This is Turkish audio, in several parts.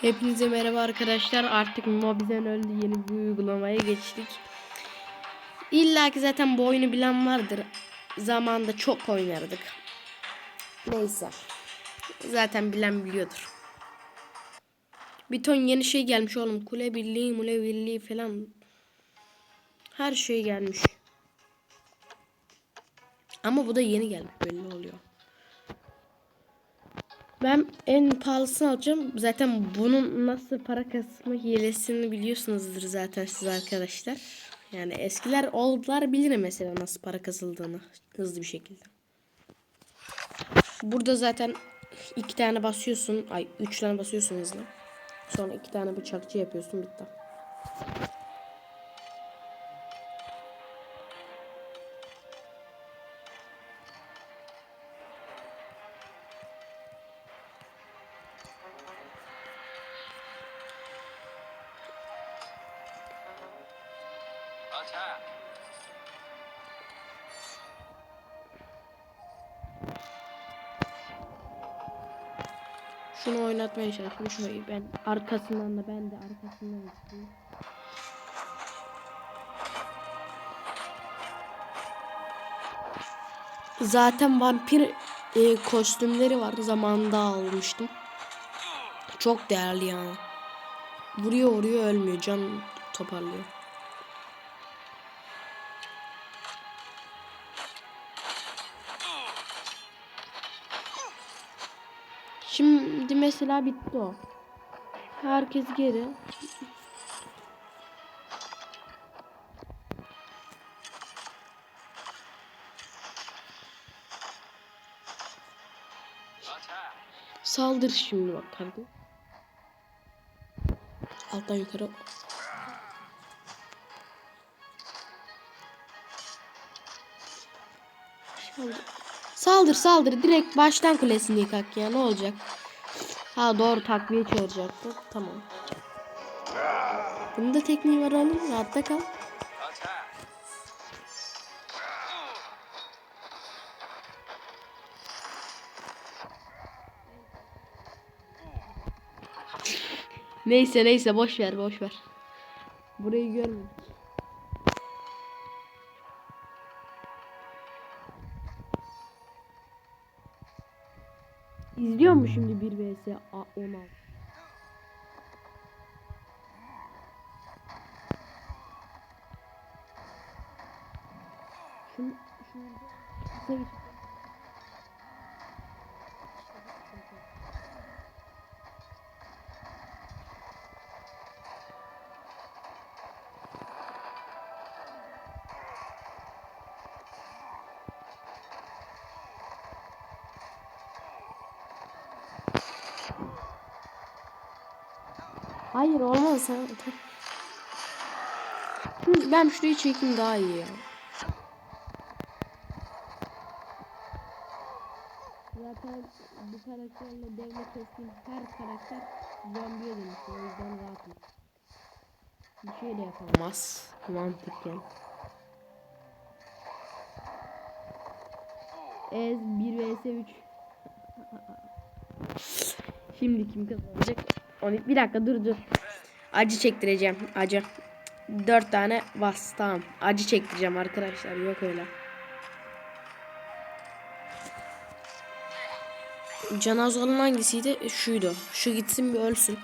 Hepinize merhaba arkadaşlar. Artık Mobizen öldü yeni bir uygulamaya geçtik. İlla ki zaten bu oyunu bilen vardır. Zamanında çok oynardık. Neyse. Zaten bilen biliyordur. Bir ton yeni şey gelmiş oğlum. Kule birliği, mule birliği falan. Her şey gelmiş. Ama bu da yeni gelmiş belli oluyor. Ben en pahalısını alacağım. Zaten bunun nasıl para kasma hilesini biliyorsunuzdur zaten siz arkadaşlar. Yani eskiler oldular bilir mesela nasıl para kasıldığını hızlı bir şekilde. Burada zaten iki tane basıyorsun. Ay üç tane basıyorsun hızlı. Sonra iki tane bıçakçı yapıyorsun bitti. Attack! Şunu oynatmaya çalışıyorum. Şunu ben arkasından da ben de arkasından gideyim. Zaten vampir e, kostümleri var. Zamanında almıştım. Çok değerli yani. Vuruyor vuruyor ölmüyor. Can toparlıyor. Şimdi mesela bitti o. Herkes geri. Saldır şimdi bak kardeşim. Alttan yukarı. Saldır. Saldır saldır. Direkt baştan kulesini yıkak ya ne olacak? Ha doğru takviye çağıracaktı. Tamam. Bunun da tekniği var oğlum. Rahatta kal. Neyse neyse boş ver boş ver. Burayı görmedik. İzliyor mu şimdi 1 vs A- 16? Şunu, şunu. Hayır olmaz sen. Ben şurayı çekeyim daha iyi ya. Zaten bu karakterle devre kestiğim her karakter zombiye dönüşüyor. O yüzden rahatım. Bir şey de yapamaz. Mantıken. Ez 1 vs 3. Şimdi kim kazanacak? Onu bir dakika dur dur. Acı çektireceğim. Acı. Dört tane bas. Acı çektireceğim arkadaşlar. Yok öyle. Canazol'un hangisiydi? Şuydu. Şu gitsin bir ölsün.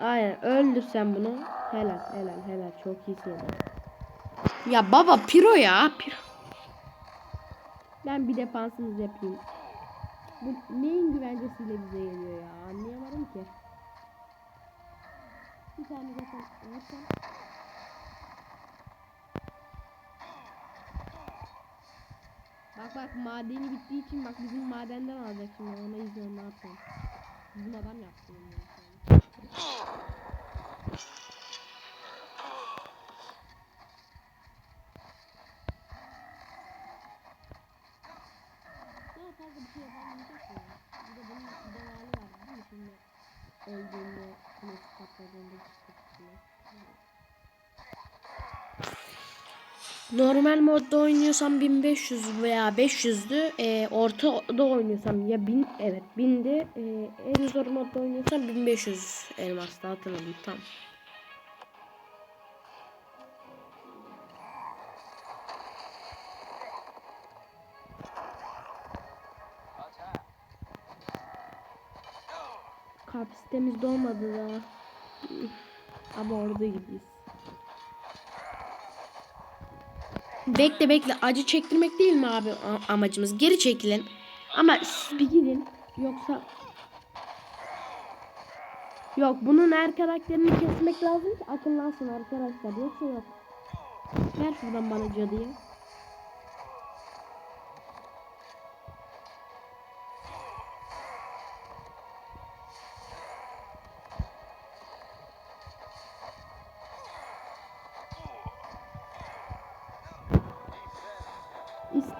Aynen öldür sen bunu. Helal helal helal çok iyisin. Ya baba piro ya. Piro. Ben bir defansınız yapayım. Bu neyin güvencesiyle bize geliyor ya? Anlayamadım ki. Bir tane zaten vursam. Bak bak madeni bittiği için bak bizim madenden alacak şimdi ona izin ne yapalım. Bizim adam yaptı bunu. Fazla bir şey yapamayacak ya. Bir de bunun devamı var değil mi şimdi? Öldüğünde, kulesi patladığında çıkıyor. Normal modda oynuyorsam 1500 veya 500'dü. E, ortada oynuyorsam ya 1000 evet 1000'di. E, en zor modda oynuyorsam 1500 elmasla hatırladım tam. Kalp sistemimiz dolmadı da. Ama orada gibiyiz. Bekle bekle acı çektirmek değil mi abi amacımız? Geri çekilin. Ama siz bir gidin. Yoksa Yok bunun her karakterini kesmek lazım ki akıllansın arkadaşlar. Yoksa yok. Ver şuradan bana cadıyı.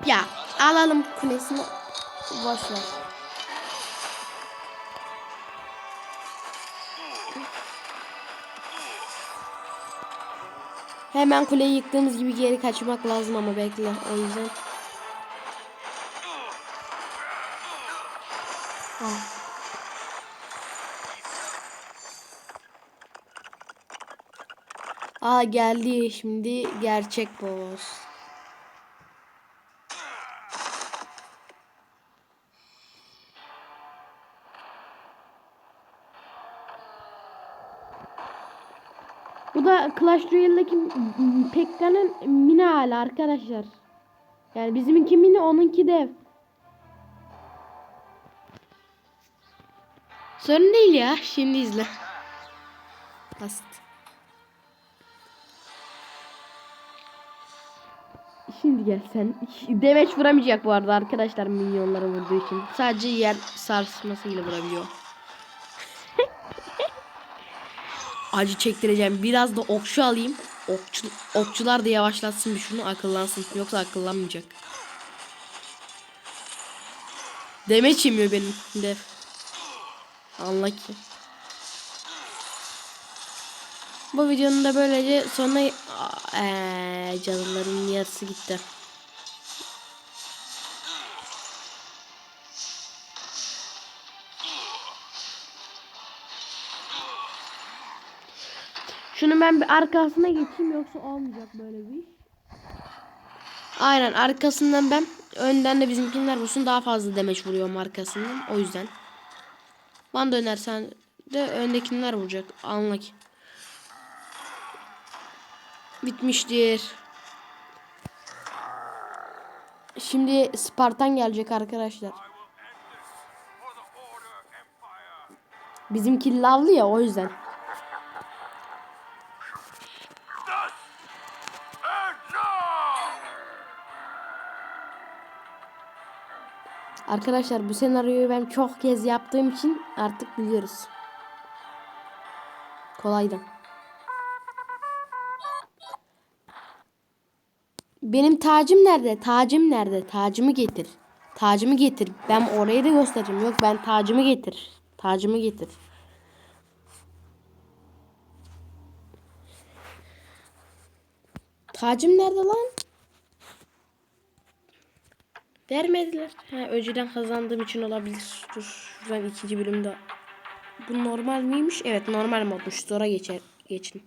Ya alalım kulesini. Boş ver. Hemen kuleyi yıktığımız gibi geri kaçmak lazım ama bekle o yüzden. Ah. Aa geldi şimdi gerçek boss. Bu da Clash Royale'daki m- Pekka'nın mini hali arkadaşlar. Yani bizimki mini onunki dev. Sorun değil ya. Şimdi izle. Basit. Şimdi gel sen. Demeç vuramayacak bu arada arkadaşlar minyonlara vurduğu için. Sadece yer sarsmasıyla vurabiliyor. Acı çektireceğim. Biraz da okçu alayım. Okçu, okçular da yavaşlatsın bir şunu akıllansın. Yoksa akıllanmayacak. Demeç yemiyor benim dev. Anla ki. Bu videonun da böylece sonuna eee canlıların yarısı gitti. Şunu ben bir arkasına geçeyim yoksa olmayacak böyle bir iş. Aynen arkasından ben önden de bizimkiler vursun daha fazla demeç vuruyorum arkasından o yüzden. Bana dönersen de öndekiler vuracak anla. Bitmiştir. Şimdi Spartan gelecek arkadaşlar. Bizimki lavlı ya o yüzden. Arkadaşlar bu senaryoyu ben çok kez yaptığım için artık biliyoruz. Kolaydı. Benim tacım nerede? Tacım nerede? Tacımı getir. Tacımı getir. Ben orayı da göstereceğim. Yok ben tacımı getir. Tacımı getir. Tacım nerede lan? Vermediler. Ha, önceden kazandığım için olabilir. Dur şuradan ikinci bölümde. Bu normal miymiş? Evet normal modmuş. Sonra geçer, geçin.